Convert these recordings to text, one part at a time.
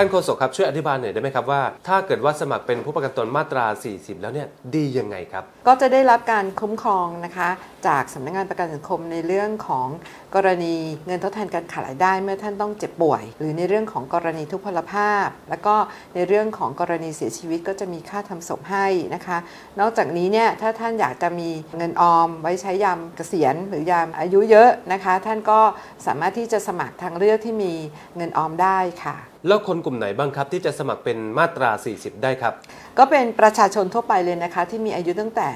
านโฆษกครับช่วยอธิบายหน่อยได้ไหมครับว่า ถ้าเกิดว่าสมัครเป็นผู้ประกันตนมาตรา 40 แล้วเนี่ยดียังไงครับ ก็จะได้รับการคุ้มครองนะคะ จากสำนักงานประกันสังคมในเรื่องของกรณีเงินทดแทนการขาดรายได้เมื่อท่านต้องเจ็บป่วย หรือในเรื่องของกรณีทุพพลภาพ แล้วก็ในเรื่องของกรณีเสียชีวิตก็จะมีค่าทำศพให้นะคะ นอกจากนี้เนี่ยถ้าท่านอยากจะมีเงินออม ไว้ใช้ยามเกษียณ หรือยามอายุเยอะนะคะ ท่านก็สามารถที่จะสมัครทางเลือกที่มีเงินออมได้ค่ะ แล้วคนกลุ่มไหนบ้างครับ ที่จะสมัครเป็นมาตรา 40 ได้ครับ ก็เป็นประชาชนทั่วไปเลยนะคะ ที่มีอายุตั้งแต่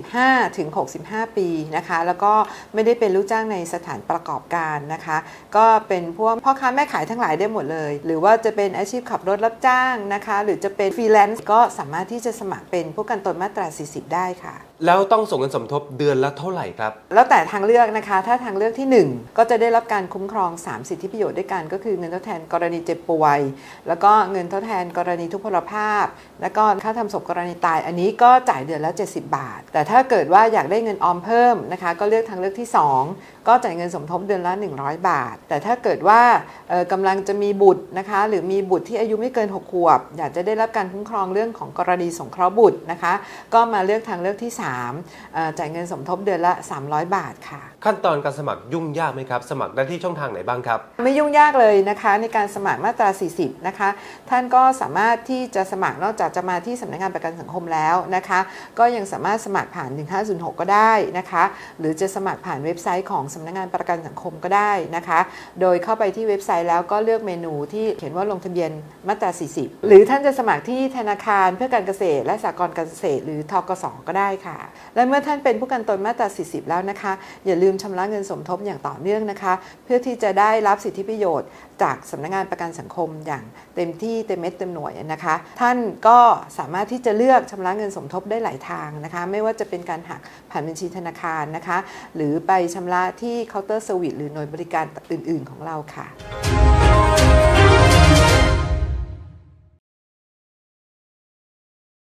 15 ถึง 65 ปีนะคะ แล้วก็ไม่ได้เป็นลูกจ้างในสถานประกอบการนะคะ ก็เป็นพวกพ่อค้าแม่ขายทั้งหลายได้หมดเลย หรือว่าจะเป็นอาชีพขับรถรับจ้างนะคะ หรือจะเป็นฟรีแลนซ์ก็สามารถที่จะสมัครเป็นผู้กันตนมาตรา 40 ได้ค่ะ แล้วต้องส่งเงินสมทบเดือนละเท่าไหร่ครับ แล้วแต่ทางเลือกนะคะ ถ้าทางเลือกที่ 1 ก็จะได้รับการคุ้มครอง 3 สิทธิประโยชน์ด้วยกัน ก็คือเงินทดแทนกรณีเจ็บป่วย แล้วก็เงินทดแทนกรณีทุพพลภาพ แล้วก็ค่าทำศพกรณีตาย อันนี้ก็จ่ายเดือนละ 70 บาท แต่ถ้าเกิดว่าอยากได้เงินออมเพิ่มนะคะ ก็เลือกทางเลือกที่ 2 ก็จ่ายเงินสมทบเดือนละ 100 บาท แต่ถ้าเกิดว่าเอ่อกำลังจะมีบุตรนะคะ หรือมีบุตรที่อายุไม่เกิน6ขวบ อยากจะได้รับการคุ้มครองเรื่องของกรณีสงเคราะห์บุตรนะคะ ก็มาเลือกทางเลือกที่ 3เอ่อจ่ายเงินสมทบเดือนละ 300 บาทค่ะ ขั้นตอนการสมัครยุ่งยากไหมครับ สมัครได้ที่ช่องทางไหนบ้างครับ ไม่ยุ่งยากเลยนะคะในการสมัครมาตรา 40 นะคะ ท่านก็สามารถที่จะสมัครนอกจากจะมาที่สำนักงานประกันสังคมแล้วนะคะ ก็ยังสามารถสมัครผ่าน 1506 ก็ได้นะคะ หรือจะสมัครผ่านเว็บไซต์ของสำนักงานประกันสังคมก็ได้นะคะ โดยเข้าไปที่เว็บไซต์แล้วก็เลือกเมนูที่เขียนว่าลงทะเบียนมาตรา 40 หรือท่านจะสมัครที่ธนาคารเพื่อการเกษตร และสหกรณ์การเกษตร หรือทกสก็ได้ค่ะและเมื่อท่านเป็นผู้กันตนมาตรา 40 แล้วนะคะ อย่าลืมชำระเงินสมทบอย่างต่อเนื่องนะคะ เพื่อที่จะได้รับสิทธิประโยชน์ จากสำนักงานประกันสังคมอย่างเต็มที่เต็มเม็ดเต็มหน่วยนะคะ ท่านก็สามารถที่จะเลือกชำระเงินสมทบได้หลายทางนะคะ ไม่ว่าจะเป็นการหักผ่านบัญชีธนาคารนะคะ หรือไปชำระที่เคาน์เตอร์เซอร์วิสหรือหน่วยบริการอื่น ๆ ของเราค่ะ